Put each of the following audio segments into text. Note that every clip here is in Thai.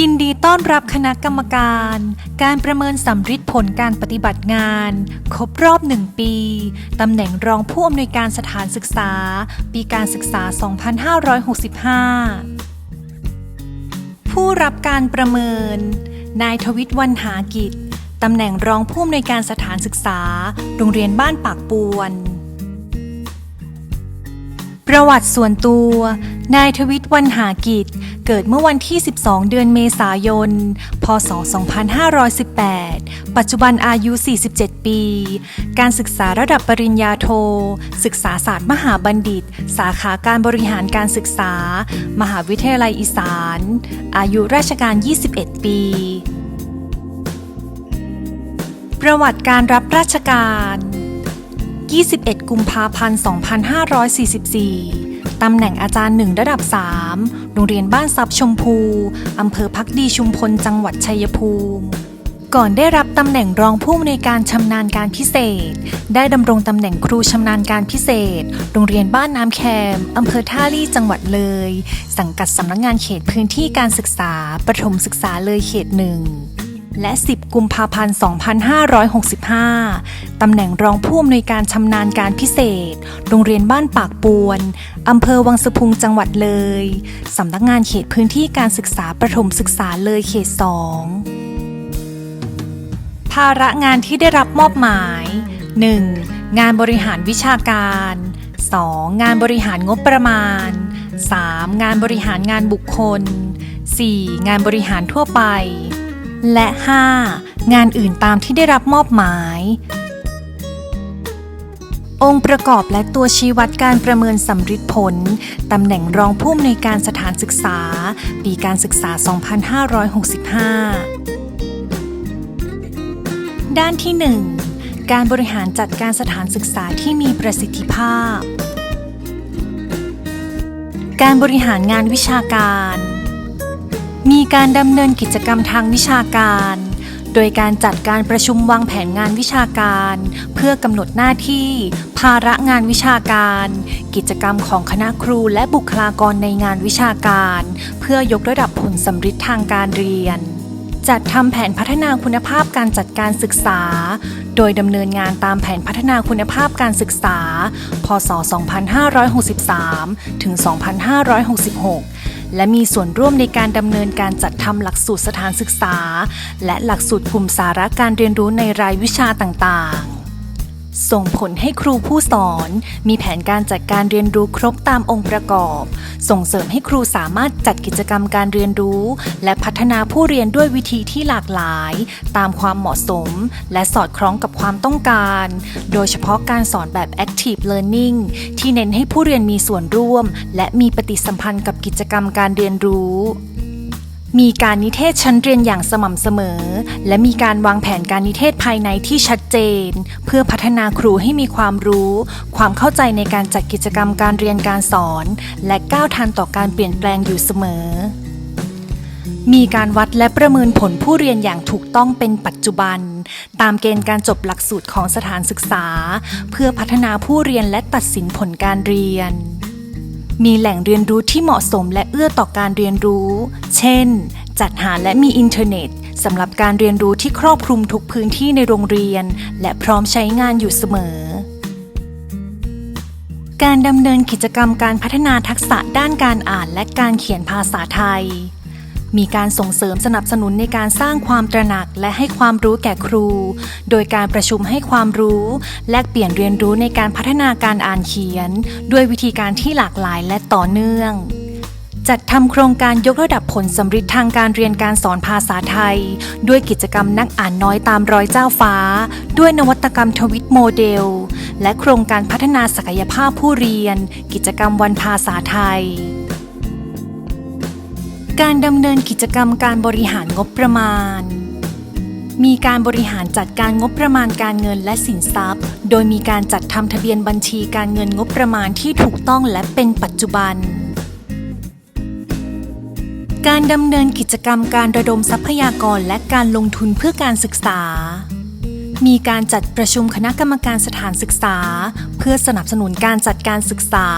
ยินดีต้อนรับคณะกรรมการ การประเมินสำฤทธิ์ผลการปฏิบัติงาน ครบรอบ 1 ปี ตำแหน่งรองผู้อำนวยการสถานศึกษา ปีการศึกษา 2565 ผู้รับการประเมิน นายทวิตวันหากิจ ตำแหน่งรองผู้อำนวยการสถานศึกษา โรงเรียนบ้านปากปวน ประวัติส่วนตัว นายทวิตวันหากิจ เกิดเมื่อวันที่ 12 เดือนเมษายน พศ 2518 ปัจจุบันอายุ 47 ปี การศึกษาระดับปริญญาโท ศึกษาศาสตร์มหาบัณฑิต สาขาการบริหารการศึกษา มหาวิทยาลัยอีสาน อายุราชการ 21 ปีประวัติการรับราชการ 21 กุมภาพันธ์ 2544 ตำแหน่งอาจารย์หนึ่งระดับ 3 โรงเรียนบ้านซับชมพู อำเภอพักดีชุมพล จังหวัดชัยภูมิ ก่อนได้รับตำแหน่งรองผู้อำนวยการชำนาญการพิเศษ ได้ดำรงตำแหน่งครูชำนาญการพิเศษ โรงเรียนบ้านน้ำแคมอำเภอท่าลี่จังหวัดเลย สังกัดสำนักงานเขตพื้นที่การศึกษา ประถมศึกษาเลยเขตหนึ่ง และ 10 กุมภาพันธ์ 2565 ตำแหน่งรองผู้อำนวยการชำนาญการพิเศษ โรงเรียนบ้านปากปวน อำเภอวังสะพุงจังหวัดเลย สำนักงานเขตพื้นที่การศึกษาประถมศึกษาเลยเขต 2 ภาระงานที่ได้รับมอบหมาย 1. งานบริหารวิชาการ 2. งานบริหารงบประมาณ 3. งานบริหารงานบุคคล 4. งานบริหารทั่วไป และ 5. งานอื่นตามที่ได้รับมอบหมาย องค์ประกอบและตัวชี้วัดการประเมินสำฤทธิ์ผล ตำแหน่งรองผู้อำนวยการสถานศึกษา ปีการศึกษา 2565 ด้านที่ 1 การบริหารจัดการสถานศึกษาที่มีประสิทธิภาพ การบริหารงานวิชาการ การดำเนินกิจกรรมทางวิชาการ โดยการจัดการประชุมวางแผนงานวิชาการ เพื่อกำหนดหน้าที่ ภาระงานวิชาการ กิจกรรมของคณะครูและบุคลากรในงานวิชาการ เพื่อยกระดับผลสำฤทธิ์ทางการเรียน จัดทำแผนพัฒนาคุณภาพการจัดการศึกษา โดยดำเนินงานตามแผนพัฒนาคุณภาพการศึกษา พศ 2563 ถึง 2566 และมีส่วนร่วมในการดำเนินการจัดทำหลักสูตรสถานศึกษา และหลักสูตรกลุ่มสาระการเรียนรู้ในรายวิชาต่างๆ ส่งผลให้ครูผู้สอน มีแผนการจัดการเรียนรู้ครบตามองค์ประกอบ ส่งเสริมให้ครูสามารถจัดกิจกรรมการเรียนรู้ และพัฒนาผู้เรียนด้วยวิธีที่หลากหลาย ตามความเหมาะสม และสอดคล้องกับความต้องการ โดยเฉพาะการสอนแบบ active learning ที่เน้นให้ผู้เรียนมีส่วนร่วม และมีปฏิสัมพันธ์กับกิจกรรมการเรียนรู้ มีการนิเทศชั้นเรียนอย่างสม่ำเสมอ และมีการวางแผนการนิเทศภายในที่ชัดเจน เพื่อพัฒนาครูให้มีความรู้ ความเข้าใจในการจัดกิจกรรมการเรียนการสอน และก้าวทันต่อการเปลี่ยนแปลงอยู่เสมอ มีการวัดและประเมินผลผู้เรียนอย่างถูกต้องเป็นปัจจุบัน ตามเกณฑ์การจบหลักสูตรของสถานศึกษา เพื่อพัฒนาผู้เรียนและตัดสินผลการเรียน มีแหล่งเรียนรู้ที่เหมาะสมและเอื้อต่อการเรียนรู้ เช่น จัดหาและมีอินเทอร์เน็ตสำหรับการเรียนรู้ที่ครอบคลุมทุกพื้นที่ในโรงเรียน และพร้อมใช้งานอยู่เสมอ การดำเนินกิจกรรมการพัฒนาทักษะด้านการอ่านและการเขียนภาษาไทย มีการส่งเสริมสนับสนุนในการสร้างความตระหนักและให้ความรู้แก่ครู โดยการประชุมให้ความรู้ แลกเปลี่ยนเรียนรู้ในการพัฒนาการอ่านเขียน ด้วยวิธีการที่หลากหลายและต่อเนื่องจัดทำโครงการยกระดับผลสำฤทธิ์ทางการเรียนการสอนภาษาไทย ด้วยกิจกรรมนักอ่านน้อยตามรอยเจ้าฟ้า ด้วยนวัตกรรมทวิตโมเดล และโครงการพัฒนาศักยภาพผู้เรียน กิจกรรมวันภาษาไทย การดำเนินกิจกรรมการบริหารงบประมาณ มีการบริหารจัดการงบประมาณการเงินและสินทรัพย์ โดยมีการจัดทำทะเบียนบัญชีการเงินงบประมาณที่ถูกต้องและเป็นปัจจุบัน การดำเนินกิจกรรมการระดมทรัพยากรและการลงทุนเพื่อการศึกษา มีการจัดประชุมคณะกรรมการสถานศึกษา เพื่อสนับสนุนการจัดการศึกษา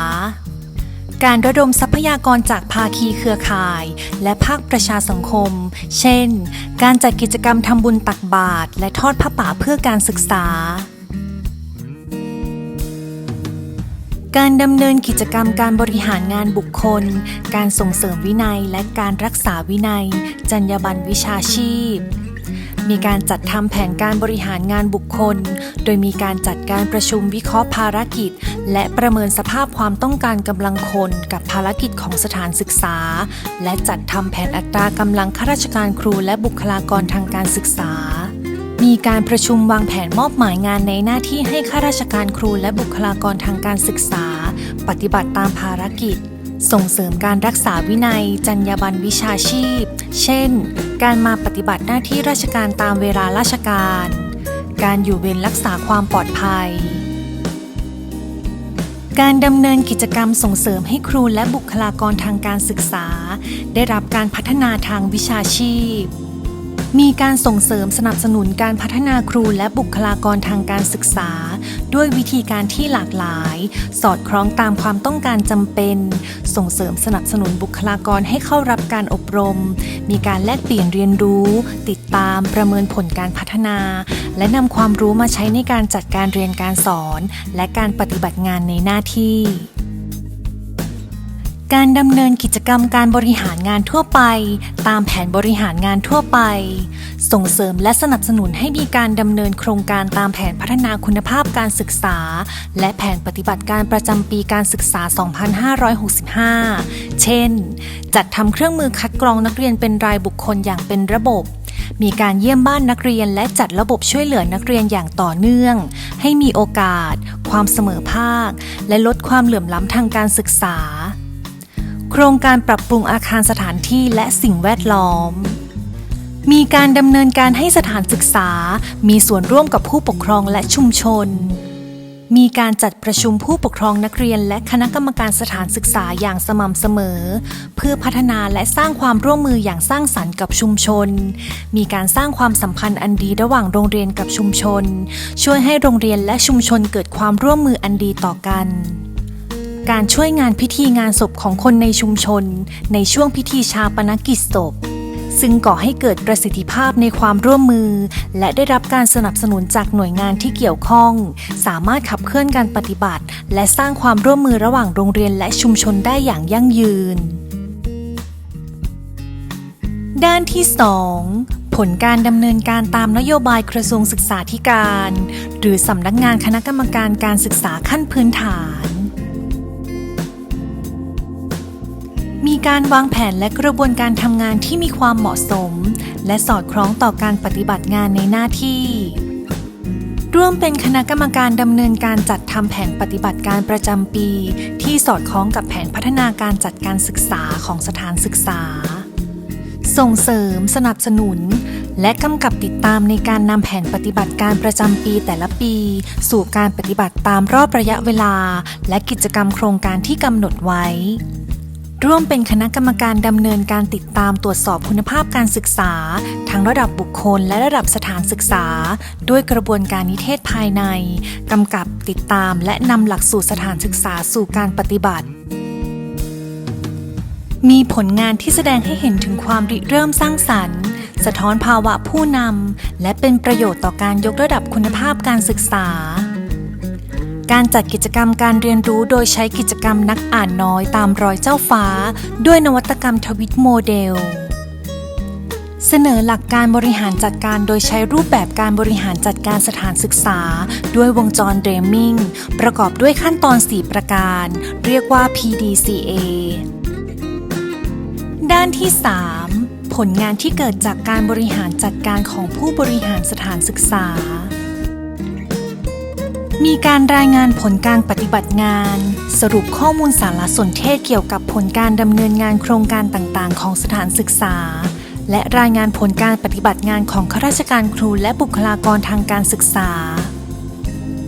การระดมทรัพยากรจากภาคีเครือข่าย และภาคประชาสังคม เช่น การจัดกิจกรรมทำบุญตักบาตรและทอดผ้าป่าเพื่อการศึกษา การดำเนินกิจกรรมการบริหารงานบุคคล การส่งเสริมวินัยและการรักษาวินัย จรรยาบรรณวิชาชีพ มีการจัดทำแผนการบริหารงานบุคคล โดยมีการจัดการประชุมวิเคราะห์ภารกิจ และประเมินสภาพความต้องการกำลังคนกับภารกิจของสถานศึกษา และจัดทำแผนอัตรากำลังข้าราชการครูและบุคลากรทางการศึกษามีการประชุมวางแผนมอบหมายงานในหน้าที่ให้ข้าราชการครูและบุคลากรทางการศึกษา ปฏิบัติตามภารกิจ ส่งเสริมการรักษาวินัย จรรยาบรรณวิชาชีพ เช่น การมาปฏิบัติหน้าที่ราชการตามเวลาราชการ การอยู่เวรรักษาความปลอดภัย การดำเนินกิจกรรมส่งเสริมให้ครูและบุคลากรทางการศึกษา ได้รับการพัฒนาทางวิชาชีพ มีการส่งเสริมสนับสนุนการพัฒนาครูและบุคลากรทางการศึกษา ด้วยวิธีการที่หลากหลาย สอดคล้องตามความต้องการจำเป็น ส่งเสริมสนับสนุนบุคลากรให้เข้ารับการอบรม มีการแลกเปลี่ยนเรียนรู้ ติดตามประเมินผลการพัฒนา และนำความรู้มาใช้ในการจัดการเรียนการสอน และการปฏิบัติงานในหน้าที่ การดำเนินกิจกรรมการบริหารงานทั่วไป ตามแผนบริหารงานทั่วไป ส่งเสริมและสนับสนุนให้มีการดำเนินโครงการตามแผนพัฒนาคุณภาพการศึกษา และแผนปฏิบัติการประจำปีการศึกษา 2565 เช่น จัดทำเครื่องมือคัดกรองนักเรียนเป็นรายบุคคลอย่างเป็นระบบมีการเยี่ยมบ้านนักเรียนและจัดระบบช่วยเหลือนักเรียนอย่างต่อเนื่อง ให้มีโอกาส ความเสมอภาค และลดความเหลื่อมล้ำทางการศึกษา โครงการปรับปรุงอาคารสถานที่และสิ่งแวดล้อม มีการดำเนินการให้สถานศึกษา มีส่วนร่วมกับผู้ปกครองและชุมชน มีการจัดประชุมผู้ปกครองนักเรียน และคณะกรรมการสถานศึกษาอย่างสม่ำเสมอ เพื่อพัฒนาและสร้างความร่วมมืออย่างสร้างสรรค์กับชุมชน มีการสร้างความสัมพันธ์อันดีระหว่างโรงเรียนกับชุมชน ช่วยให้โรงเรียนและชุมชนเกิดความร่วมมืออันดีต่อกัน การช่วยงานพิธีงานศพของคนในชุมชน ในช่วงพิธีชาปนกิจศพ ซึ่งก่อให้เกิดประสิทธิภาพในความร่วมมือ และได้รับการสนับสนุนจากหน่วยงานที่เกี่ยวข้อง สามารถขับเคลื่อนการปฏิบัติ และสร้างความร่วมมือระหว่างโรงเรียนและชุมชนได้อย่างยั่งยืน ด้านที่ 2ผลการดำเนินการตามนโยบายกระทรวงศึกษาธิการ หรือสำนักงานคณะกรรมการการศึกษาขั้นพื้นฐาน การวางแผนและกระบวนการทำงานที่มีความเหมาะสม และสอดคล้องต่อการปฏิบัติงานในหน้าที่ ร่วมเป็นคณะกรรมการดำเนินการจัดทำแผนปฏิบัติการประจำปี ที่สอดคล้องกับแผนพัฒนาการจัดการศึกษาของสถานศึกษา ส่งเสริม สนับสนุน และกำกับติดตามในการนำแผนปฏิบัติการประจำปีแต่ละปี สู่การปฏิบัติตามรอบระยะเวลา และกิจกรรมโครงการที่กำหนดไว้ ร่วมเป็นคณะกรรมการดำเนินการติดตามตรวจสอบคุณภาพการศึกษา ทั้งระดับบุคคลและระดับสถานศึกษา ด้วยกระบวนการนิเทศภายในกำกับติดตามและนำหลักสูตรสถานศึกษาสู่การปฏิบัติมีผลงานที่แสดงให้เห็นถึงความริเริ่มสร้างสรรค์ สะท้อนภาวะผู้นำ และเป็นประโยชน์ต่อการยกระดับคุณภาพการศึกษา การจัดกิจกรรมการเรียนรู้โดยใช้กิจกรรมนักอ่านน้อยตามรอยเจ้าฟ้า ด้วยนวัตกรรมทวิตโมเดล เสนอหลักการบริหารจัดการโดยใช้รูปแบบการบริหารจัดการสถานศึกษา ด้วยวงจรเดรมมิงประกอบด้วยขั้นตอน 4 ประการ เรียกว่า PDCA ด้านที่ 3 ผลงานที่เกิดจากการบริหารจัดการของผู้บริหารสถานศึกษา มีการรายงานผลการปฏิบัติงาน สรุปข้อมูลสารสนเทศเกี่ยวกับผลการดำเนินงานโครงการต่างๆ ของสถานศึกษา และรายงานผลการปฏิบัติงานของข้าราชการครูและบุคลากรทางการศึกษา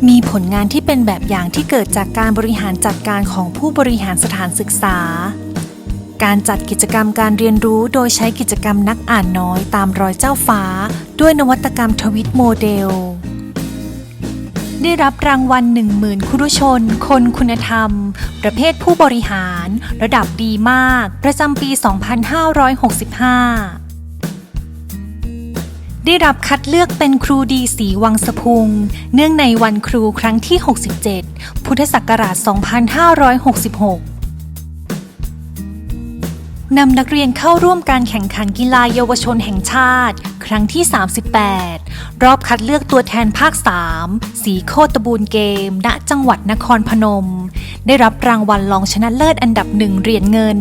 มีผลงานที่เป็นแบบอย่างที่เกิดจากการบริหารจัดการของผู้บริหารสถานศึกษา การจัดกิจกรรมการเรียนรู้โดยใช้กิจกรรมนักอ่านน้อยตามรอยเจ้าฟ้า ด้วยนวัตกรรมทวิตโมเดล ได้รับรางวัล 10,000 คุรุชน คนคุณธรรม ประเภทผู้บริหาร ระดับดีมาก ประจำปี 2565ได้รับคัดเลือกเป็นครูดีสีวังสะพุง เนื่องในวันครูครั้งที่ 67 พุทธศักราช 2566 นำนักเรียนเข้าร่วมการแข่งขันกีฬาเยาวชนแห่งชาติ ครั้งที่ 38 รอบคัดเลือกตัวแทนภาค 3 สีโคตบูรเกม ณ จังหวัดนครพนม ได้รับรางวัลรองชนะเลิศอันดับหนึ่งเหรียญเงิน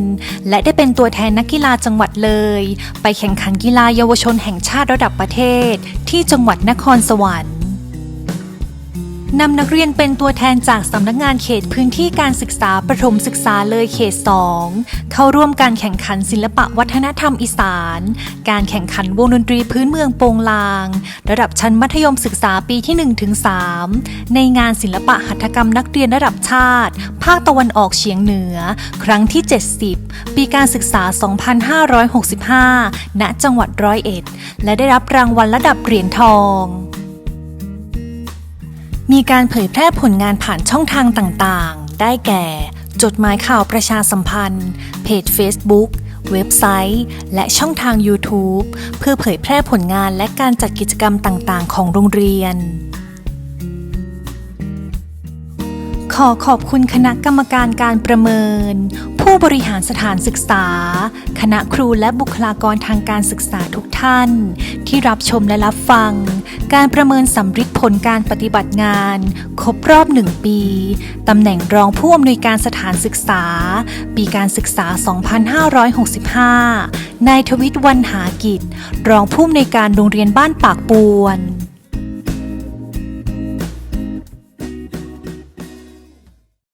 และได้เป็นตัวแทนนักกีฬาจังหวัดเลย ไปแข่งขันกีฬาเยาวชนแห่งชาติระดับประเทศ ที่จังหวัดนครสวรรค์ นำนักเรียนเป็นตัวแทนจากสำนักงานเขตพื้นที่การศึกษาประถมศึกษาเลยเขต 2 เข้าร่วมการแข่งขันศิลปะวัฒนธรรมอีสาน การแข่งขันวงดนตรีพื้นเมืองโปงลาง ระดับชั้นมัธยมศึกษาปีที่1ถึง3ในงานศิลปะหัตถกรรมนักเรียนระดับชาติ ภาคตะวันออกเฉียงเหนือ ครั้งที่ 70 ปีการศึกษา 2565 ณ จังหวัดร้อยเอ็ด และได้รับรางวัลระดับเหรียญทอง มีการเผยแพร่ผลงานผ่านช่องทางต่างๆ ได้แก่ จดหมายข่าวประชาสัมพันธ์ เพจ Facebook เว็บไซต์ และช่องทาง YouTube เพื่อเผยแพร่ผลงานและการจัดกิจกรรมต่างๆ ของโรงเรียน ขอขอบคุณคณะกรรมการการประเมิน ผู้บริหารสถานศึกษา คณะครูและบุคลากรทางการศึกษาทุกท่าน ที่รับชมและรับฟัง การประเมินสำฤทธิ์ผลการปฏิบัติงาน ครบรอบหนึ่งปีตำแหน่งรองผู้อำนวยการสถานศึกษา ปีการศึกษา 2565 นายทวิตวันหากิจ รองผู้อำนวยการโรงเรียนบ้านปากปวน